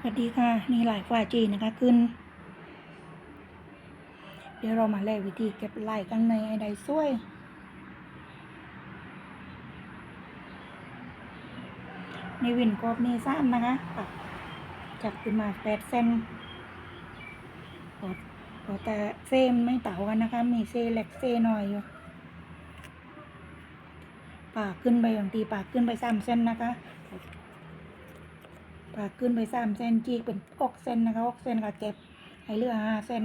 สวัสดีค่ะนี่ลายฟ้าจีนะคะขึ้น เดี๋ยวเรามาแลกวิธีเก็บลายข้างในไอ้ใดสวยในวินกรอบนี้ซ้ำนะคะปักจับขึ้นมาแปดเซนพอพอแต่เซมไม่เต่ากันนะคะ มีเซเล็กเซหน่อยอยู่ปากขึ้นไปบางทีปากขึ้นไปสามเซนนะคะ กขึ้นไปสามเซนจีกเป็นอกเซนนะคะอกเซนก็เก็บให้เหลือห้าเซน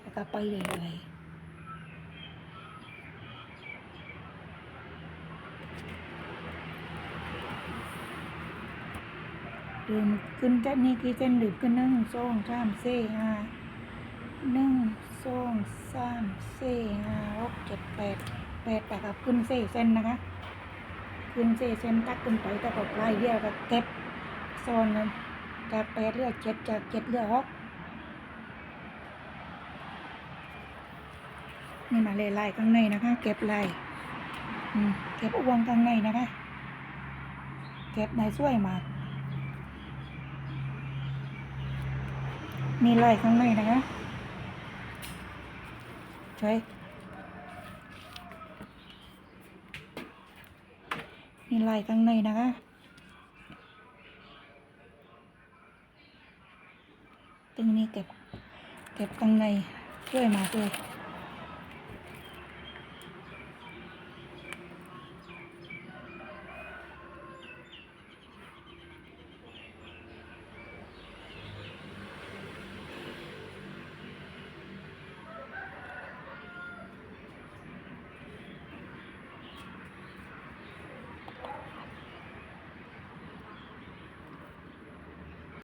แล้วก็ไปเรื่อยๆดื่มขึ้นจากนี้กี่เซนดื่มขึ้นหนึ่งสองสามสี่ห้าหนึ่งสองสามสี่ห้าหกเจ็ดแปดแปดแต่กับขึ้นสี่เซนนะคะขึ้นสี่เซนตักขึ้นไปแต่ก็ปลายเดียวก็เก็บ โซนกันจากแปดเลือดเจ็ดจากเจ็ดเลือดหกนี่มาเลยลายข้างในนะคะ เก็บลายเก็บอวงข้างในนะคะ เก็บในช่วยมากนี่ลายข้างในนะคะใช่นี่ลายข้างในนะคะ ตรงนี้เก็บ เก็บข้างในช่วยมากเลย